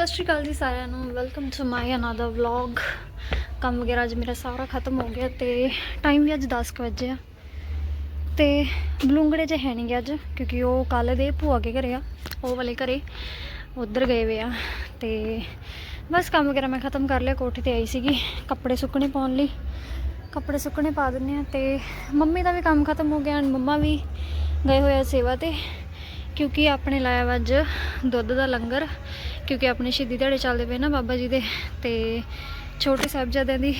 ਸਤਿ ਸ਼੍ਰੀ ਅਕਾਲ ਜੀ ਸਾਰਿਆਂ ਨੂੰ। Welcome to my another vlog ਕੰਮ ਵਗੈਰਾ ਅੱਜ ਮੇਰਾ ਸਾਰਾ ਖਤਮ ਹੋ ਗਿਆ ਤੇ ਟਾਈਮ ਵੀ ਅੱਜ 10 ਕੁ ਵਜੇ ਆ। ਤੇ ਬਲੂੰਗੜੇ 'ਚ ਹੈ ਨਹੀਂ ਗਿਆ ਅੱਜ, ਕਿਉਂਕਿ ਉਹ ਕੱਲ ਦੇ ਭੂਆ ਕੇ ਘਰੇ ਆ, ਉਹ ਵਾਲੇ ਘਰੇ ਉਧਰ ਗਏ ਵੇ ਆ। ਤੇ ਬਸ ਕੰਮ ਵਗੈਰਾ ਮੈਂ ਖਤਮ ਕਰ ਲਿਆ, ਕੋਠੇ ਤੇ ਆਈ ਸੀਗੀ, ਕੱਪੜੇ ਸੁੱਕਣੇ ਪਾਉਣ ਲਈ। ਕੱਪੜੇ ਸੁੱਕਣੇ ਪਾ ਦਿੰਨੇ ਆ ਤੇ ਮੰਮੀ ਦਾ ਵੀ ਕੰਮ ਖਤਮ ਹੋ ਗਿਆ ਮੰਮਾ ਵੀ ਗਏ ਹੋਏ ਆ ਸੇਵਾ ਤੇ। ਕਿਉਂਕਿ ਆਪਣੇ ਲਾਇਆ ਵਾ ਅੱਜ ਦੁੱਧ ਦਾ ਲੰਗਰ, ਕਿਉਂਕਿ ਆਪਣੇ ਸ਼ਹੀਦੀ ਦਿਹਾੜੇ ਚੱਲਦੇ ਪਏ ਨਾ ਬਾਬਾ ਜੀ ਦੇ, ਤੇ ਛੋਟੇ ਸਾਹਿਬਜ਼ਾਦਿਆਂ ਦੀ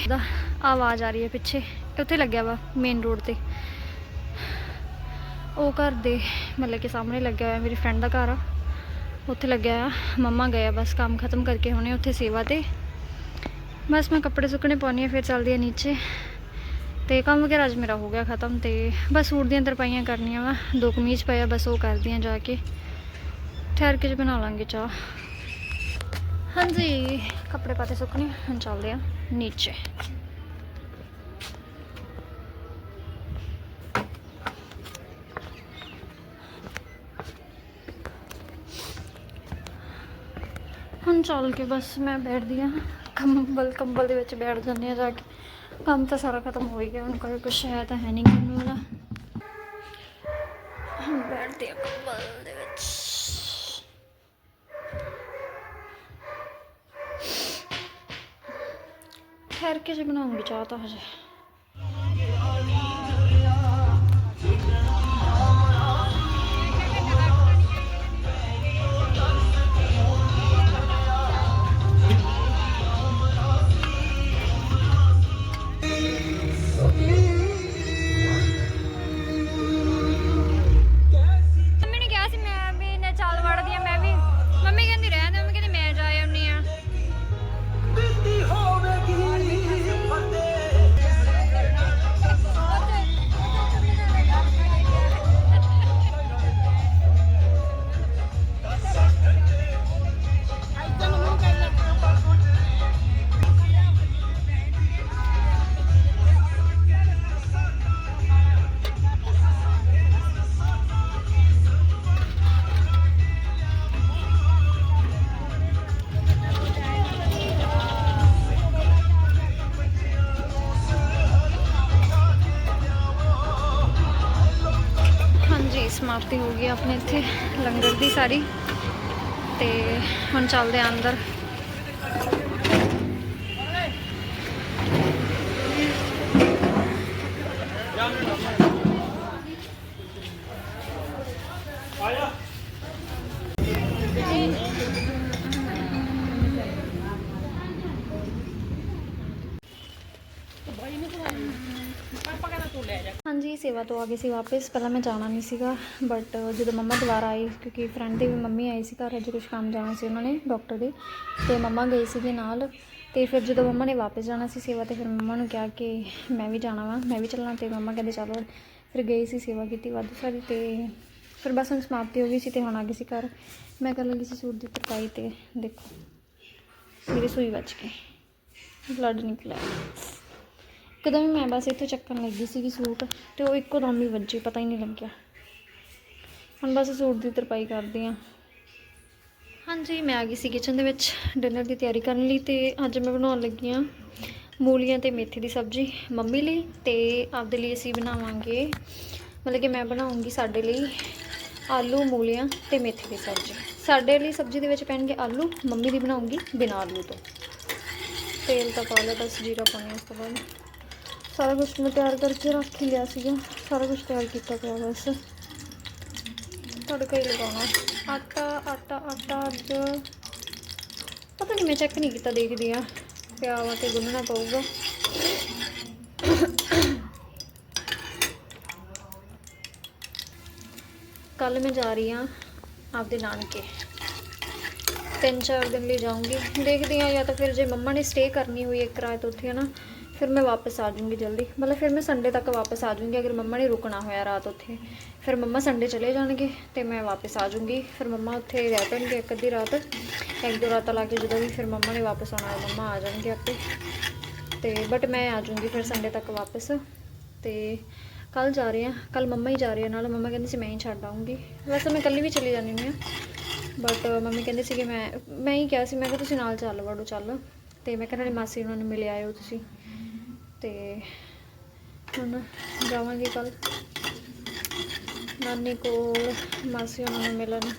ਆਵਾਜ਼ ਆ ਰਹੀ ਹੈ ਪਿੱਛੇ ਉੱਥੇ ਲੱਗਿਆ ਵਾ ਮੇਨ ਰੋਡ ਤੇ। ਉਹ ਘਰ ਦੇ ਮਤਲਬ ਕਿ ਸਾਹਮਣੇ ਲੱਗਿਆ ਹੋਇਆ, ਮੇਰੀ ਫਰੈਂਡ ਦਾ ਘਰ ਆ। ਉੱਥੇ ਲੱਗਿਆ ਆ, ਮੰਮਾ ਗਏ ਆ ਬਸ, ਕੰਮ ਖਤਮ ਕਰਕੇ ਹੁਣੇ ਉੱਥੇ ਸੇਵਾ ਤੇ। ਬਸ ਮੈਂ ਕੱਪੜੇ ਸੁੱਕਣੇ ਪਾਉਣੀ ਆ ਫਿਰ ਚੱਲਦੀ ਆ ਨੀਚੇ। ਤੇ ਕੰਮ ਵਗੈਰਾ ਅੱਜ ਮੇਰਾ ਹੋ ਗਿਆ ਖਤਮ ਤੇ ਬਸ ਸੂਟ ਦੀਆਂ ਤਰਪਾਈਆਂ ਕਰਨੀਆਂ ਵਾ। ਦੋ ਕਮੀਜ਼ ਪਾਇਆ ਬਸ ਉਹ ਕਰਦੀਆਂ ਜਾ ਕੇ। ਠਹਿਰ ਕੇ ਜ ਬਣਾ ਲਾਂਗੇ ਚਾਹ। ਹਾਂਜੀ, ਕੱਪੜੇ ਪਾਤੇ ਸੁੱਕਣੇ, ਹੁਣ ਚੱਲਦੇ ਆ ਨੀਚੇ। ਹੁਣ ਚੱਲ ਕੇ ਬਸ ਮੈਂ ਬੈਠਦੀ ਆ। ਕੰਬਲ ਕੰਬਲ ਦੇ ਵਿੱਚ ਬੈਠ ਜਾਂਦੀ ਆ ਜਾ ਕੇ। ਕੰਮ ਤਾਂ ਸਾਰਾ ਖਤਮ ਹੋ ਹੀ ਗਿਆ, ਹੁਣ ਕੋਈ ਕੁਛ ਹੈ ਤਾਂ ਹੈ ਨਹੀਂ ਕਰਨ ਵਾਲਾ ਹੁਣ ਬੈਠਦੀ ਆ ਕੰਬਲ ਦੇ ਵਿੱਚ। ਠਹਿਰ ਕੇ ਜੇ ਬਣਾਉਂਗੀ ਚਾਹ ਤਾਂ ਹਜੇ। ਸਮਾਪਤੀ ਆਪਣੇ ਇੱਥੇ ਲੰਗਰ ਦੀ ਸਾਰੀ ਤੇ ਹੁਣ ਚੱਲਦੇ ਆ ਅੰਦਰ। ਹਾਂਜੀ ਸੇਵਾ ਤੋਂ ਆ ਗਏ ਸੀ, ਵਾਪਸ ਪਹਿਲਾਂ ਮੈਂ ਜਾਣਾ ਨਹੀਂ ਸੀਗਾ ਬਟ ਜਦੋਂ ਮੰਮਾ ਦੁਬਾਰਾ ਆਈ ਕਿਉਂਕਿ ਫਰੈਂਡ ਦੀ ਵੀ ਮੰਮੀ ਆਈ ਸੀ ਘਰ ਅੱਜ ਕੁਝ ਕੰਮ ਜਾਣਾ ਸੀ ਉਹਨਾਂ ਨੇ ਡਾਕਟਰ ਦੇ, ਤੇ ਮੰਮਾ ਗਈ ਸੀਗੇ ਨਾਲ, ਤੇ ਫਿਰ ਜਦੋਂ ਮੰਮਾ ਨੇ ਵਾਪਸ ਜਾਣਾ ਸੀ ਸੇਵਾ, ਤੇ ਫਿਰ ਮੰਮਾ ਨੂੰ ਕਿਹਾ ਕਿ ਮੈਂ ਵੀ ਜਾਣਾ ਵਾ, ਮੈਂ ਵੀ ਚੱਲਣਾ, ਤੇ ਮੰਮਾ ਕਹਿੰਦੇ ਚਲੋ ਫਿਰ ਗਈ ਸੀ ਸੇਵਾ ਕੀਤੀ ਵੱਧ ਸਾਰੀ, ਤੇ ਫਿਰ ਬਸ ਹੁਣ ਸਮਾਪਤੀ ਹੋ ਗਈ ਸੀ, ਤੇ ਹੁਣ ਆ ਗਈ ਸੀ ਘਰ, ਮੈਂ ਕਰਨ ਲੱਗੀ ਸੀ ਸੂਟ ਦੀ ਤਰਪਾਈ, ਤੇ ਦੇਖੋ, ਮੇਰੀ ਸੂਈ ਵੱਜ ਗਈ ਬਲੱਡ ਨਿਕਲਿਆ। ਕਦੋਂ ਮੈਂ ਬਸ ਇੱਥੋਂ ਚੱਕਣ ਲੱਗੀ ਸੀਗੀ ਸੂਟ ਤੇ ਉਹ ਇੱਕੋ ਦਮ ਹੀ ਵੱਜੀ, ਪਤਾ ਹੀ ਨਹੀਂ ਲੱਗਿਆ। ਹੁਣ ਬਸ ਸੂਟ ਦੀ ਤਰਪਾਈ ਕਰਦੀ ਆ ਹਾਂਜੀ, ਮੈਂ ਆ ਗਈ ਸੀ ਕਿਚਨ ਦੇ ਵਿੱਚ ਡਿਨਰ ਦੀ ਤਿਆਰੀ ਕਰਨ ਲਈ ਤੇ ਅੱਜ ਮੈਂ ਬਣਾਉਣ ਲੱਗੀ ਆ ਮੂਲੀਆਂ ਤੇ ਮੇਥੀ ਦੀ ਸਬਜ਼ੀ ਮੰਮੀ ਲਈ ਤੇ ਆਪਦੇ ਲਈ ਅਸੀਂ ਬਣਾਵਾਂਗੇ, ਮਤਲਬ ਕਿ ਮੈਂ ਬਣਾਉਂਗੀ ਸਾਡੇ ਲਈ ਆਲੂ, ਮੂਲੀਆਂ ਤੇ ਮੇਥੀ ਦੀ ਸਬਜ਼ੀ। ਸਾਡੇ ਲਈ ਸਬਜ਼ੀ ਦੇ ਵਿੱਚ ਪੈਣਗੇ ਆਲੂ, ਮੰਮੀ ਦੀ ਬਣਾਉਂਗੀ ਬਿਨਾਂ ਆਲੂ ਤੋਂ। ਤੇਲ ਤਾਂ ਪਾ ਲਿਆ, ਬਸ ਜੀਰਾ ਪਾਉਣਾ ਉਸ ਤੋਂ ਬਾਅਦ। ਸਾਰਾ ਕੁਝ ਮੈਂ ਤਿਆਰ ਕਰਕੇ ਰੱਖ ਹੀ ਲਿਆ ਸੀਗਾ। ਸਾਰਾ ਕੁਝ ਤਿਆਰ ਕੀਤਾ ਪਿਆ ਬਸ। ਤੜਕਾ ਹੀ ਲਗਾਉਣਾ। ਆਟਾ ਆਟਾ ਆਟਾ, ਅੱਜ ਪਤਾ ਨਹੀਂ ਮੈਂ ਚੈੱਕ ਨਹੀਂ ਕੀਤਾ ਦੇਖਦੀ ਆ ਪਿਆ ਵਾ ਤੇ ਗੁੰਨਣਾ ਪਊਗਾ। ਕੱਲ ਮੈਂ ਜਾ ਰਹੀ ਆ ਆਪਦੇ ਨਾਨਕੇ। ਤਿੰਨ ਚਾਰ ਦਿਨ ਲਈ ਜਾਊਂਗੀ। ਦੇਖਦੀ ਆ ਜਾਂ ਤਾਂ ਫਿਰ ਜੇ ਮੰਮਾ ਨੇ ਸਟੇ ਕਰਨੀ ਹੋਈ ਇੱਕ ਰਾਤ ਉੱਥੇ ਹੈ ਨਾ ਫਿਰ ਮੈਂ ਵਾਪਸ ਆ ਜਾਊਂਗੀ ਜਲਦੀ। ਮਤਲਬ ਫਿਰ ਮੈਂ ਸੰਡੇ ਤੱਕ ਵਾਪਸ ਆ ਜਾਊਂਗੀ, ਅਗਰ ਮੰਮਾ ਨੇ ਰੁਕਣਾ ਹੋਇਆ ਰਾਤ ਉੱਥੇ। ਫਿਰ ਮੰਮਾ ਸੰਡੇ ਚਲੇ ਜਾਣਗੇ ਤੇ ਮੈਂ ਵਾਪਸ ਆ ਜਾਊਂਗੀ। ਫਿਰ ਮੰਮਾ ਉੱਥੇ ਰਹਿ ਪੈਣਗੇ ਇੱਕ ਅੱਧੀ ਰਾਤ। ਇੱਕ ਦੋ ਰਾਤਾਂ ਲਾ ਕੇ ਜਦੋਂ ਵੀ ਫਿਰ ਮੰਮਾ ਨੇ ਵਾਪਸ ਆਉਣਾ ਹੈ ਮੰਮਾ ਆ ਜਾਣਗੇ ਆਪੇ। ਤੇ ਬਟ ਮੈਂ ਆ ਜਾਊਂਗੀ ਫਿਰ ਸੰਡੇ ਤੱਕ ਵਾਪਸ। ਤੇ ਕੱਲ ਜਾ ਰਹੇ ਆ ਕੱਲ ਮੰਮਾ ਹੀ ਜਾ ਰਹੇ ਆ ਨਾਲ। ਮੰਮਾ ਕਹਿੰਦੇ ਸੀ ਮੈਂ ਹੀ ਛੱਡ ਆਉਂਗੀ ਵੈਸੇ ਮੈਂ ਇਕੱਲੀ ਵੀ ਚਲੀ ਜਾਂਦੀ ਹੁੰਦੀ ਆ ਬਟ ਮੰਮੀ ਕਹਿੰਦੇ ਸੀ ਕਿ ਮੈਂ ਮੈਂ ਹੀ ਕਿਹਾ ਸੀ, ਮੈਂ ਕਿਹਾ ਤੁਸੀਂ ਨਾਲ ਚੱਲ ਵੜੋ ਚੱਲ। ਤੇ ਮੈਂ ਕਿਹਾ ਮਾਸੀ ਉਹਨਾਂ ਨੂੰ ਮਿਲ ਆਇਓ ਤੁਸੀਂ। ਤੇ ਹੁਣ ਜਾਵਾਂਗੇ ਕੱਲ ਨਾਨੀ ਕੋਲ, ਮਾਸੀ ਉਹਨਾਂ ਨੂੰ ਮਿਲਣ।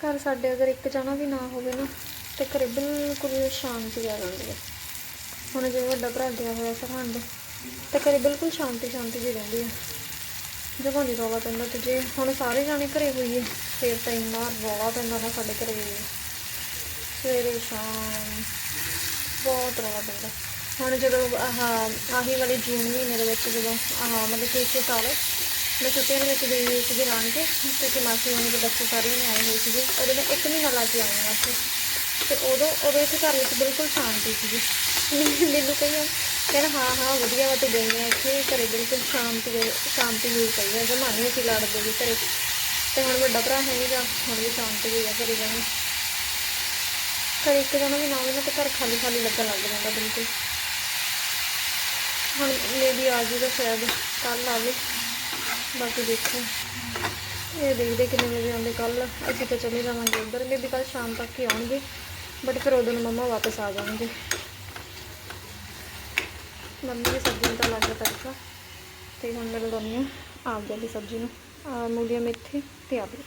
ਘਰ ਸਾਡੇ ਅਗਰ ਇੱਕ ਜਾਣਾ ਵੀ ਨਾ ਹੋਵੇ ਨਾ, ਤੇ ਘਰੇ ਬਿਲਕੁਲ ਸ਼ਾਂਤੀ ਆ ਜਾਂਦੀ ਹੈ ਹੁਣ ਜਿਵੇਂ ਵੱਡਾ ਭਰਾ ਗਿਆ ਹੋਇਆ ਸਰਹੰਦ, ਤੇ ਘਰੇ ਬਿਲਕੁਲ ਸ਼ਾਂਤੀ ਸ਼ਾਂਤੀ ਜਿਹੀ ਰਹਿੰਦੀ ਹੈ ਜਦੋਂ ਨਹੀਂ ਰੌਲਾ ਪੈਂਦਾ ਤੇ ਜੇ ਹੁਣ ਸਾਰੇ ਜਾਣੇ ਘਰੇ ਹੋਈਏ, ਫਿਰ ਤਾਂ ਇੰਨਾ ਰੌਲਾ ਪੈਂਦਾ ਨਾ ਸਾਡੇ ਘਰੇ। ਸਵੇਰੇ ਸ਼ਾਮ ਬਹੁਤ ਰੌਲਾ ਪੈਂਦਾ। ਹੁਣ ਜਦੋਂ ਆਹ ਆਹੀ ਵਾਲੇ ਜੂਨ ਮਹੀਨੇ ਦੇ ਵਿੱਚ ਜਦੋਂ ਆਹ ਮਤਲਬ ਕਿ ਇਸੇ ਸਾਲ ਮੈਂ ਛੁੱਟੀਆਂ ਦੇ ਵਿੱਚ ਗਈ ਹੋਈ ਸੀਗੀ ਨਾਨਕੇ ਤੇ ਕਿ ਮਾਸੀ ਹੋਣੀ ਦੇ ਬੱਚੇ ਸਾਰੇ ਨੇ ਆਏ ਹੋਏ ਸੀਗੇ। ਉਹਦੇ ਮੈਂ ਇੱਕ ਮਹੀਨਾ ਲਾ ਕੇ ਆਈ ਹਾਂ ਵਾਸਤੇ ਤੇ ਉਦੋਂ ਉਦੋਂ ਇੱਥੇ ਘਰ ਵਿੱਚ ਬਿਲਕੁਲ ਸ਼ਾਂਤੀ ਸੀਗੀ। ਮੈਨੂੰ- ਮੈਨੂੰ ਕਹੀ ਹਾਂ ਹਾਂ, ਵਧੀਆ ਵਾ ਤੂੰ ਗਈ ਆ ਇੱਥੇ, ਘਰੇ ਬਿਲਕੁਲ ਸ਼ਾਂਤੀ ਸ਼ਾਂਤੀ ਹੋਈ ਪਈ ਹੈ ਜਮਾ ਨਹੀਂ ਅਸੀਂ ਲੜਦੇ ਵੀ ਘਰੇ। ਤੇ ਹੁਣ ਵੱਡਾ ਭਰਾ ਹੈ ਨਹੀਂਗਾ ਹੁਣ ਵੀ ਸ਼ਾਂਤੀ ਹੋਈ ਆ ਘਰੇ ਜਾਣਾ। ਘਰੇ ਇੱਕ ਜਣਾ ਵੀ ਨਾ ਹੋਵੇ ਨਾ ਤੇ ਘਰ ਖਾਲੀ ਖਾਲੀ ਲੱਗਣ ਲੱਗ ਜਾਂਦਾ ਬਿਲਕੁਲ। ਹੁਣ ਮੇਬੀ ਆ ਜੂਗਾ ਸ਼ਾਇਦ ਕੱਲ ਆਵੇ ਬਾਕੀ ਦੇਖੋ। ਇਹ ਦੇਖਦੇ ਕਿੰਨੇ ਵਜੇ ਆਉਂਦੇ ਕੱਲ ਅਸੀਂ ਤਾਂ ਚਲੇ ਜਾਵਾਂਗੇ ਉੱਧਰ। ਮੇਬੀ ਕੱਲ ਸ਼ਾਮ ਤੱਕ ਹੀ ਆਉਣਗੇ। ਬਟ ਫਿਰ ਉਦੋਂ ਮੰਮਾ ਵਾਪਸ ਆ ਜਾਣਗੇ। ਮੰਮੀ ਦੀ ਸਬਜ਼ੀ ਨੂੰ ਤਾਂ ਲੱਗ ਗਿਆ ਤੜਕਾ ਤੇ ਹੁਣ ਮੈਂ ਲਗਾਉਂਦੀ ਹਾਂ ਆਪ ਦੀ ਸਬਜ਼ੀ ਨੂੰ, ਆਹ ਮੂਲੀਆਂ ਮੇਥੇ ਤੇ ਆਲੂ।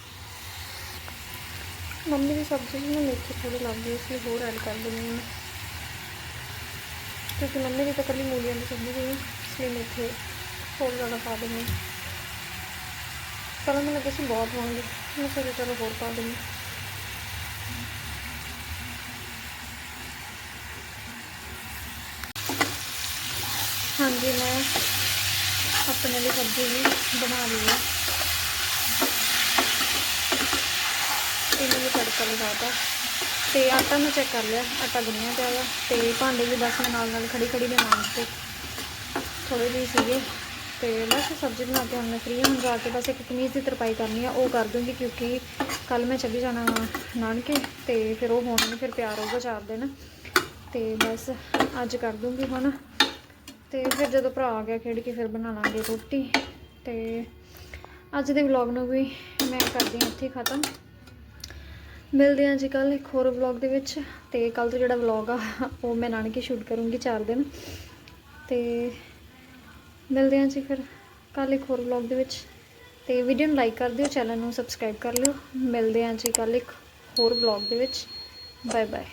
ਮੰਮੀ ਦੀ ਸਬਜ਼ੀ ਨੂੰ ਮੇਥੇ ਥੋੜੇ ਲੱਗ ਗਏ ਇਸ ਲਈ ਹੋਰ ਐਡ ਕਰ ਦਿੰਦੀ ਹਾਂ ਕਿਉਂਕਿ ਮੰਮੀ ਦੀ ਤਾਂ ਕੱਲੀ ਮੂਲੀਆਂ ਦੀ ਸਬਜ਼ੀ ਸੀ ਇਸ ਲਈ ਮੇਥੇ ਹੋਰ ਜ਼ਿਆਦਾ ਪਾ ਦਿੰਦੀ ਪਹਿਲਾਂ ਮੈਨੂੰ ਲੱਗਾ ਸੀ ਬਹੁਤ ਹੋਣਗੇ ਮੈਂ ਫਿਰ ਚਲੋ ਹੋਰ ਪਾ ਦਿੰਦੀ ਹਾਂਜੀ, ਮੈਂ ਆਪਣੇ ਲਈ ਸਬਜ਼ੀ ਵੀ ਬਣਾ ਲਈ ਹੈ ਇਹਨੂੰ ਵੀ ਤੜਕਾ ਲਗਾਤਾ ਤੇ ਆਟਾ ਮੈਂ ਚੈੱਕ ਕਰ ਲਿਆ, ਆਟਾ ਗੁੰਨਿਆ ਪਿਆ ਵਾ। ਤੇ ਭਾਂਡੇ ਵੀ ਬਸ ਮੈਂ ਨਾਲ ਨਾਲ ਖੜੀ ਖੜੀ ਦੇ ਮਾਂਜ ਤੇ ਥੋੜੇ ਜਿਹੇ ਸੀਗੇ। ਤੇ ਬਸ ਸਬਜ਼ੀ ਬਣਾ ਕੇ ਹੁਣ ਮੈਂ ਫ੍ਰੀ ਹੁਣ ਜਾ ਕੇ ਬਸ ਇੱਕ ਕਮੀਜ਼ ਦੀ ਤਰਪਾਈ ਕਰਨੀ ਆ, ਉਹ ਕਰ ਦੂੰਗੀ ਕਿਉਂਕਿ ਕੱਲ ਮੈਂ ਚਲੀ ਜਾਣਾ ਨਾਨਕੇ ਤੇ ਫਿਰ ਉਹ ਹੋਣ ਨਹੀਂ ਫਿਰ ਪਿਆਰ ਹੋਊਗਾ ਚਾਰ ਦਿਨ। ਤੇ ਬਸ ਅੱਜ ਕਰ ਦੂੰਗੀ ਹੁਣ। ਤੇ ਫਿਰ ਜਦੋਂ ਭਰਾ ਆ ਗਿਆ ਖੇਡ ਕੇ ਫਿਰ ਬਣਾ ਲਾਂਗੇ ਰੋਟੀ ਤੇ ਅੱਜ ਦੇ ਵਲੌਗ ਨੂੰ ਵੀ ਮੈਂ ਕਰਦੀ ਹਾਂ ਇੱਥੇ ਹੀ ਖਤਮ। ਮਿਲਦੇ ਹਾਂ ਜੀ ਕੱਲ ਇੱਕ ਹੋਰ ਵਲੌਗ ਦੇ ਵਿੱਚ ਤੇ ਕੱਲ ਤੋਂ ਜਿਹੜਾ ਵਲੌਗ ਆ, ਉਹ ਮੈਂ ਨਾਨਕੇ ਸ਼ੂਟ ਕਰੂੰਗੀ 4 ਦਿਨ। ਤੇ ਮਿਲਦੇ ਹਾਂ ਜੀ ਫਿਰ ਕੱਲ ਇੱਕ ਹੋਰ ਵਲੌਗ ਦੇ ਵਿੱਚ। ਤੇ ਵੀਡੀਓ ਨੂੰ ਲਾਈਕ ਕਰ ਦਿਓ ਚੈਨਲ ਨੂੰ ਸਬਸਕ੍ਰਾਈਬ ਕਰ ਲਿਓ। ਮਿਲਦੇ ਹਾਂ ਜੀ ਕੱਲ ਇੱਕ ਹੋਰ ਵਲੌਗ ਦੇ ਵਿੱਚ। Bye bye